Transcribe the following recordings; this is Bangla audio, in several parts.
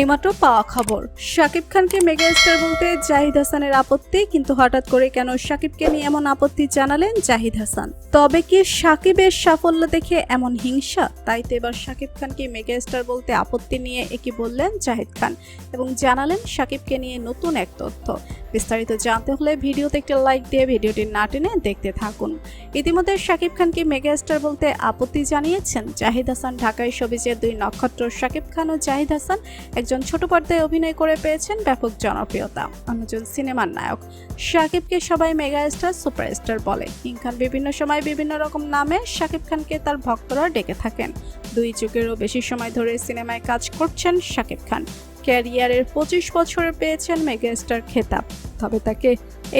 এইমাত্র পাওয়া খবর। শাকিব খানকে মেগা স্টার বলতে জাহিদ হাসানের আপত্তি, কিন্তু হঠাৎ করে কেন শাকিবকে নিয়ে এমন আপত্তি জানালেন জাহিদ হাসান? তবে কি শাকিবের সাফল্য দেখে এমন হিংসা? তাই তো এবার শাকিব খানকে মেগা স্টার বলতে আপত্তি নিয়ে একই বললেন জাহিদ খান এবং জানালেন শাকিবকে নিয়ে নতুন এক তথ্য। বিস্তারিত জানতে হলে ভিডিওতে একটি লাইক দিয়ে ভিডিওটি না টেনে দেখতে থাকুন। ইতিমধ্যে শাকিব খানকে মেগা স্টার বলতে আপত্তি জানিয়েছেন জাহিদ হাসান। ঢাকায় শোবিজের দুই নক্ষত্র, শাকিব খান ও জাহিদ হাসান একজন ছোট পর্দায় অভিনয় করে পেয়েছেন ব্যাপক জনপ্রিয়তা। অন্যজন সিনেমার নায়ক। শাকিবকে সবাই মেগা স্টার সুপারস্টার বলে। কিং খান বিভিন্ন সময় বিভিন্ন রকম নামে শাকিব খানকে তার ভক্তরা ডেকে থাকেন। দুই যুগেরও বেশি সময় ধরে সিনেমায় কাজ করছেন শাকিব খান। ক্যারিয়ারের পঁচিশ বছরে পেয়েছেন মেগা স্টার খেতাব। তবে তাকে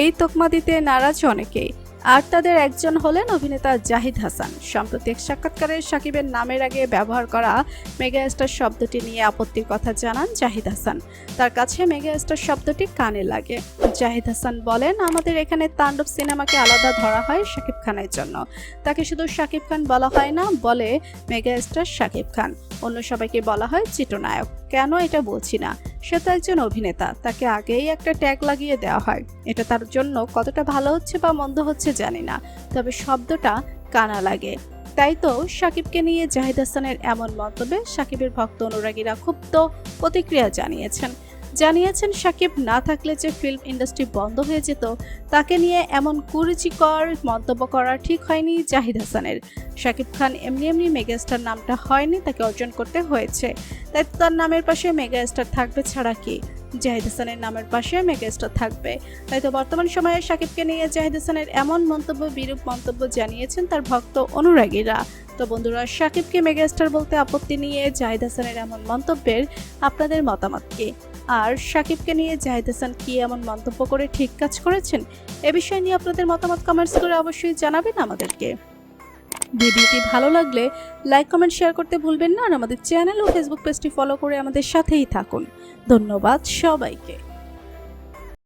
এই তকমা দিতে নারাজ অনেকেই। আর তাদের একজন হলেন অভিনেতা জাহিদ হাসান। সম্প্রতি এক সাক্ষাৎকারে সাকিবের নামের আগে ব্যবহার করা মেগা স্টার শব্দটি নিয়ে আপত্তির কথা জানান জাহিদ হাসান। তার কাছে মেগা স্টার শব্দটি কানে লাগে। জাহিদ হাসান বলেন, আমাদের এখানে তাণ্ডব সিনেমাকে আলাদা ধরা হয় শাকিব খানের জন্য। তাকে শুধু শাকিব খান বলা হয় না, বলে মেগা স্টার শাকিব খান। অন্য সবাইকে বলা হয় চিত্রনায়ক। কেন এটা বলছি না? সে তো একজন অভিনেতা, তাকে আগেই একটা ট্যাগ লাগিয়ে দেওয়া হয়। এটা তার জন্য কতটা ভালো হচ্ছে বা মন্দ হচ্ছে জানি না, তবে শব্দটা কানা লাগে। তাই তো সাকিবকে নিয়ে জাহিদ হাসানের এমন মন্তব্যে সাকিবের ভক্ত অনুরাগীরা ক্ষুব্ধ প্রতিক্রিয়া জানিয়েছেন। জানিয়েছেন সাকিব, না থাকলে যে ফিল্ম ইন্ডাস্ট্রি বন্ধ হয়ে যেত, তাকে নিয়ে এমন কুরুচিকর মন্তব্য করা ঠিক হয়নি জাহিদ হাসানের। শাকিব খান এমনি এমনি মেগাস্টার নামটা হয়নি তাকে অর্জন করতে হয়েছে। তাই তার নামের পাশে মেগাস্টার থাকবে ছাড়া কি? জাহিদ হাসানের নামের পাশে মেগাস্টার থাকবে। তাই তো বর্তমান সময়ে শাকিবকে নিয়ে জাহিদ হাসানের এমন মন্তব্য, বিরূপ মন্তব্য জানিয়েছেন তার ভক্ত অনুরাগীরা। তো বন্ধুরা শাকিবকে মেগাস্টার বলতে আপত্তি নিয়ে জাহিদ হাসানের এমন মন্তব্যের আপনাদের মতামত কি? আর সাকিবকে নিয়ে জাহিদ হাসান কি এমন মন্তব্য করে ঠিক কাজ করেছেন? এ বিষয়ে নিয়ে আপনাদের মতামত কমেন্টস করে অবশ্যই জানাবেন আমাদেরকে। ভিডিওটি ভালো লাগলে লাইক কমেন্ট শেয়ার করতে ভুলবেন না আর আমাদের চ্যানেল ও ফেসবুক পেজটি ফলো করে আমাদের সাথেই থাকুন। ধন্যবাদ সবাইকে।